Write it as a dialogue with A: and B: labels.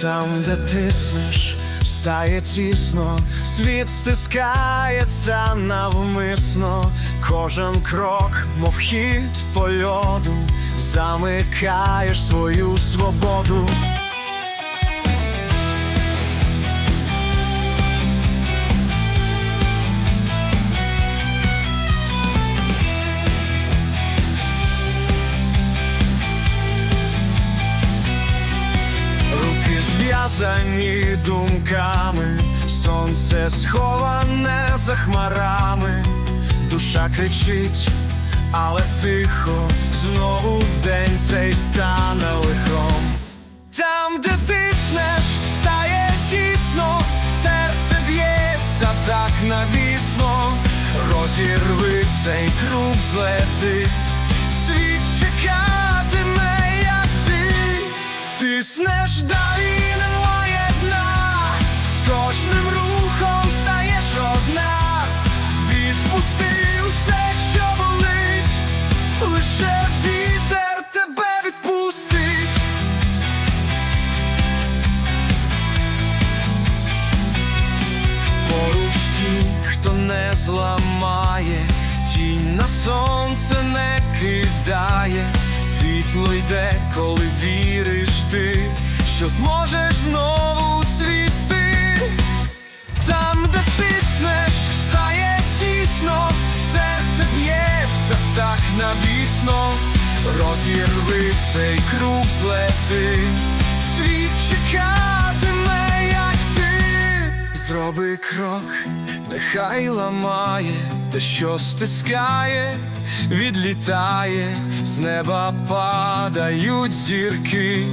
A: Там, де тиснеш, стає тісно, світ стискається навмисно, кожен крок, мов хід по льоду, замикаєш свою свободу. Зв'язані думками, сонце сховане за хмарами, душа кричить, але тихо, знову день цей стане лихом. Там, де тиснеш, стає тісно, серце б'ється так навісно, розірви цей круг злети, світ чекатиме, лише вітер тебе відпустить. Поруч ті, хто не зламає, тінь на сонце не кидає, світло йде, коли віриш ти, що зможеш знову цвісти. Так навісно, розірви цей круг злети, світ чекатиме, як ти. Зроби крок, нехай ламає, те, що стискає, відлітає, з неба падають зірки,